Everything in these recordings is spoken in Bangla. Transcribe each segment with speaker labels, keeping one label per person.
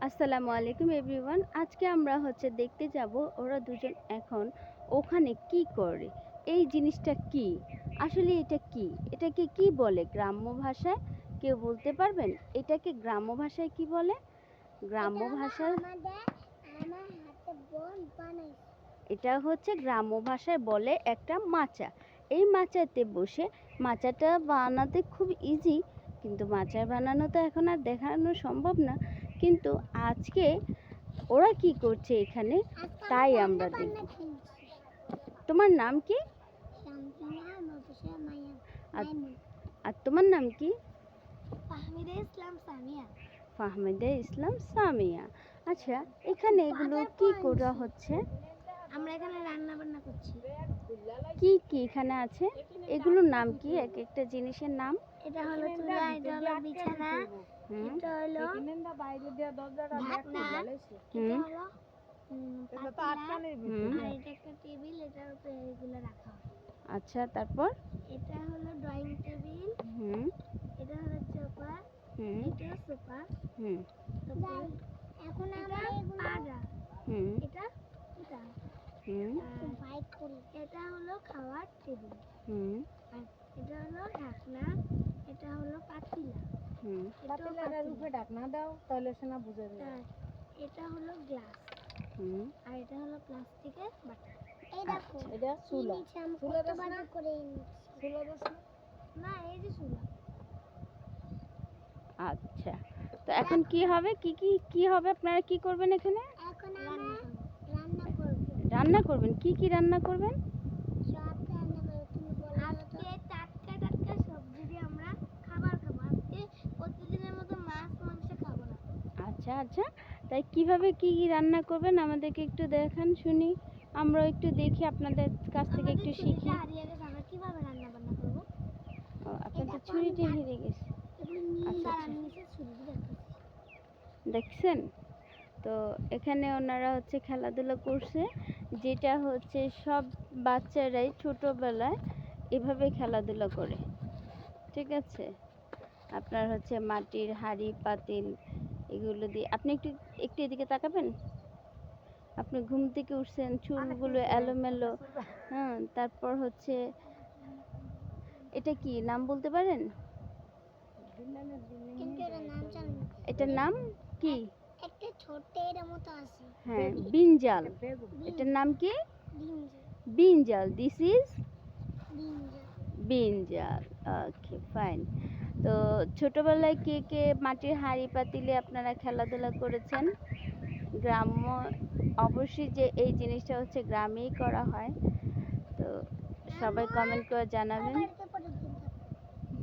Speaker 1: আসসালামু আলাইকুম এভরিওয়ান। আজকে আমরা হচ্ছে দেখতে যাব ওরা দুজন এখন ওখানে কি করে। এই জিনিসটা কি? আসলে এটা কি? এটাকে কি বলে গ্রাম্য ভাষায়? কেউ বলতে পারবেন? এটাকে গ্রাম্য ভাষায় কি বলে? গ্রাম্য ভাষায় এটা হচ্ছে গ্রাম্য ভাষায় বলে একটা মাচা। এই মাচাতে বসে মাচাটা বানাতে খুব ইজি কিন্তু মাচা বানানো তো এখন আর দেখানো সম্ভব না। কিন্তু আজকে ওরা কি করছে এখানে? তাই আমরা দেখব। তোমার নাম কি? আর তোমার নাম কি?
Speaker 2: ফাহমিদা ইসলাম সামিয়া।
Speaker 1: ফাহমেদা ইসলাম সামিয়া। আচ্ছা এখানে এগুলো কি করা হচ্ছে?
Speaker 2: আমরা এখানে রান্না বান্না করছি।
Speaker 1: কি কি এখানে আছে? এগুলোর নাম কি? এক একটা জিনিসের নাম?
Speaker 2: এটা হলো চুলা এটা হলো বিছানা। এটা হলো ঢাকনা
Speaker 1: হুম।
Speaker 2: এটা হলো
Speaker 1: হুম।
Speaker 2: আর এটা একটা টেবিল এটার উপরে এগুলো রাখা
Speaker 1: আচ্ছা তারপর?
Speaker 2: এটা হলো ড্রয়িং টেবিল।
Speaker 1: হুম।
Speaker 2: এটা হলো সোফা
Speaker 1: হুম।
Speaker 2: এটা সোফা
Speaker 1: হুম।
Speaker 2: এখন আমরা পাড়া
Speaker 1: হুম।
Speaker 2: এটা
Speaker 1: হুম।
Speaker 2: হোয়াইট ফুল এটা হলো খাওয়ার টেবিল
Speaker 1: হুম।
Speaker 2: এটা হলো ঢাকনা এটা হলো পাতিলা।
Speaker 1: হুম।
Speaker 3: পাতিলাটার উপরে ঢাকনা দাও তাহলে বুঝে যাবে।
Speaker 2: এটা হলো গ্লাস
Speaker 1: হুম।
Speaker 2: আর এটা হলো প্লাস্টিকের বাটি। এই দেখো
Speaker 3: এটা চুলা। চুলা
Speaker 2: কত
Speaker 3: না?
Speaker 2: করে
Speaker 3: চুলা দাও না?
Speaker 2: না এই যে চুলা।
Speaker 1: আচ্ছা তো এখন কি হবে? কি কি কি হবে? আপনারা কি করবেন এখানে?
Speaker 2: এখন রান্না
Speaker 1: করবেন? কি কি রান্না করবেন?
Speaker 2: সব রান্না করব তুমি বলো আজকে টাটকা টাটকা সবজি দিয়ে আমরা খাবার খাব। আজকে প্রতিদিনের মতো মাছ মাংস খাব না।
Speaker 1: আচ্ছা আচ্ছা। তাই কীভাবে কি কি রান্না করবেন? আমাদেরকে একটু দেখান শুনি। আমরা একটু দেখি আপনাদের কাছ থেকে একটু শিখি।
Speaker 2: হারিয়ে আমরা কীভাবে রান্না বান্না করব?
Speaker 1: ও, আপনাদের ছুরিটা হেরে গেছে। আচ্ছা, আচ্ছা। দেখছেন? তো এখানে ওনারা হচ্ছে খেলাধুলা করছে। যেটা হচ্ছে সব বাচ্চারাই ছোটোবেলায় এভাবে খেলাধুলা করে। ঠিক আছে? আপনার হচ্ছে মাটির হাঁড়ি পাতিল এগুলো দিয়ে আপনি একটু একটু এদিকে তাকাবেন? আপনি ঘুম থেকে উঠছেন চুলগুলো এলোমেলো। হ্যাঁ তারপর হচ্ছে এটা কি নাম বলতে পারেন?
Speaker 2: এটার নাম জানি
Speaker 1: এটার নাম কি?
Speaker 2: একটা ছোট্ট এর মতো আছে।
Speaker 1: হ্যাঁ বিনজাল। এটার নাম কি? বিনজাল। দিস ইজ বিনজাল। ওকে ফাইন তো ছোটবেলায় কে কে মাটির হাঁড়ি পাতিলে আপনারা খেলাধুলা করেছেন? গ্রাম্য অবশ্যই যে এই জিনিসটা হচ্ছে গ্রামেই করা হয়। তো সবাই কমেন্ট করে জানাবেন।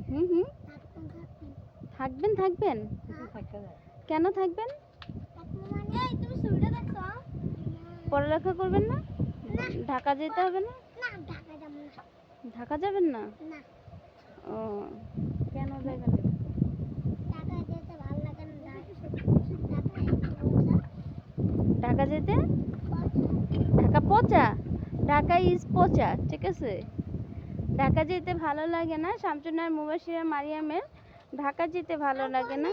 Speaker 1: হুম হুম।
Speaker 2: থাকবেন থাকবেন।
Speaker 1: কেন থাকবেন? পড়ালেখা করবেন না? ঢাকা যেতে হবে না?
Speaker 2: ঢাকা
Speaker 1: যাবেন না? ও
Speaker 3: কেন যাবেন
Speaker 2: ঢাকা যেতে ঢাকা
Speaker 1: পচা। ঢাকা ইজ পচা ঠিক আছে? ঢাকা যেতে ভালো লাগে না? শামসুনার মুবাসিরা মারিয়ামের ঢাকা যেতে ভালো লাগে না?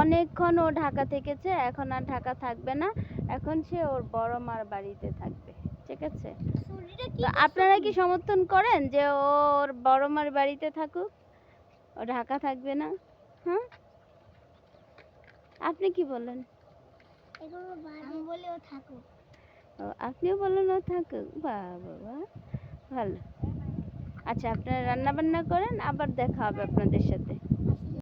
Speaker 1: অনেকক্ষণ ও ঢাকা থেকেছে এখন আর ঢাকা থাকবে না। এখন সে ওর বড় মার বাড়িতে থাকবে ঠিক আছে? তো আপনারা কি সমর্থন করেন যে ওর বড় মার বাড়িতে থাকুক? ও ঢাকা থাকবে না? হ্যাঁ? আপনি কি বলেন আপনিও বলেন ও থাকুক? বাহ বাবা ভালো। আচ্ছা আপনারা রান্না বান্না করেন আবার দেখা হবে আপনাদের সাথে।